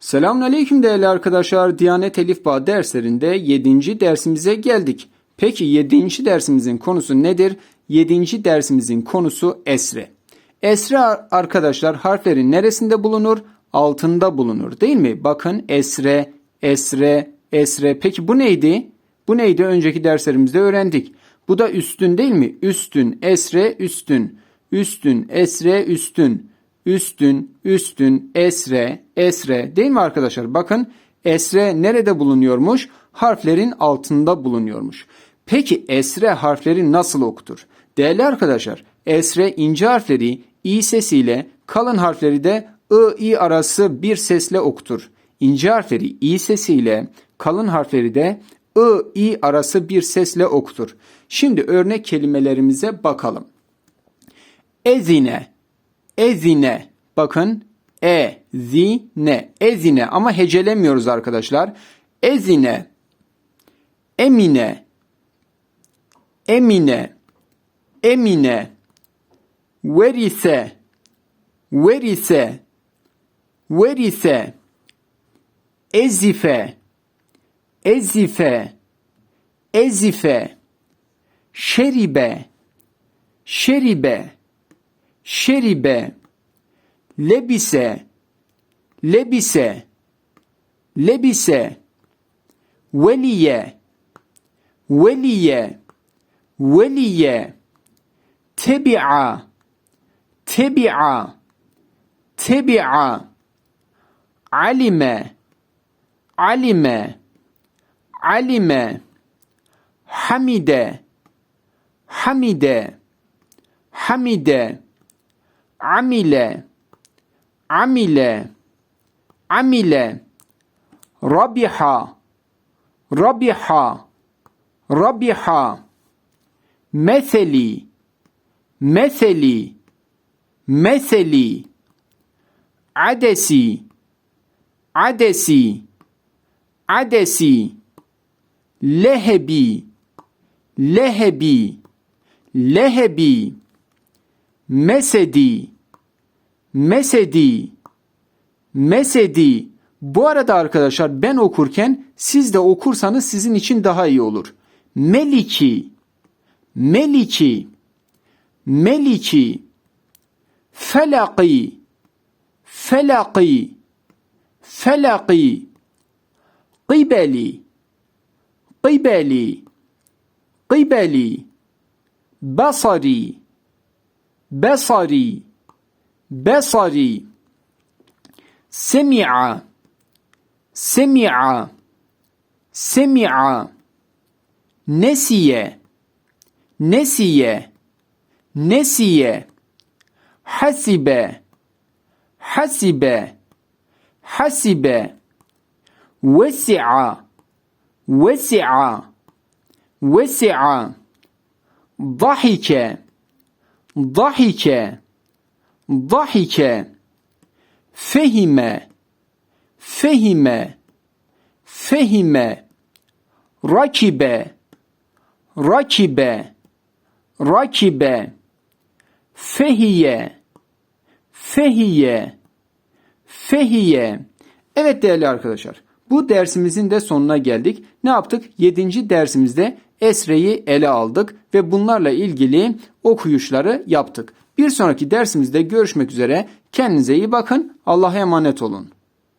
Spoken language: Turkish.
Selamünaleyküm değerli arkadaşlar. Diyanet Elif Bağ derslerinde 7. dersimize geldik. Peki 7. dersimizin konusu nedir? 7. dersimizin konusu esre. Esre ar- arkadaşlar harflerin neresinde bulunur? Altında bulunur değil mi? Bakın esre, esre, esre. Peki bu neydi? Bu neydi? Önceki derslerimizde öğrendik. Bu da üstün değil mi? Üstün, esre, üstün. Üstün, esre, üstün. Üstün, üstün, esre, esre. Değil mi arkadaşlar? Bakın esre nerede bulunuyormuş? Harflerin altında bulunuyormuş. Peki esre harfleri nasıl okutur? Değerli arkadaşlar, esre ince harfleri i sesiyle, kalın harfleri de ı i arası bir sesle okutur. İnce harfleri i sesiyle, kalın harfleri de ı i arası bir sesle okutur. Şimdi örnek kelimelerimize bakalım. Ezine, ezine. Bakın e, zine, ezine ama hecelemiyoruz arkadaşlar. Ezine, emine, emine, emine, verise, verise, verise, ezife, ezife, ezife, şeribe, şeribe, şeribe, lebise, lebise, lebise, veliye, veliye, veliye, tebi'a, tebi'a, tebi'a, alime, alime, alime, hamide, hamide, hamide, عمل عمل عمل. ربح ربح ربح. مثلي مثلي مثلي. عدسي عدسي. عدسي. لهبي لهبي. لهبي. Mesedi, mesedi, mesedi. Bu arada arkadaşlar ben okurken siz de okursanız sizin için daha iyi olur. Meliki, meliki, meliki, felaki, felaki, felaki, qibeli, qibeli, qibeli, basari, بصري بصري. سمع سمع سمع. نسي نسي نسي. حسب حسب حسب. وسع وسع وسع. ضحك Dahike Dahike Fehime Fehime Fehime Rakibe Rakibe Rakibe Fehiye Fehiye Fehiye Evet değerli arkadaşlar bu dersimizin de sonuna geldik. Ne yaptık? 7. dersimizde Esre'yi ele aldık ve bunlarla ilgili okuyuşları yaptık. Bir sonraki dersimizde görüşmek üzere. Kendinize iyi bakın. Allah'a emanet olun.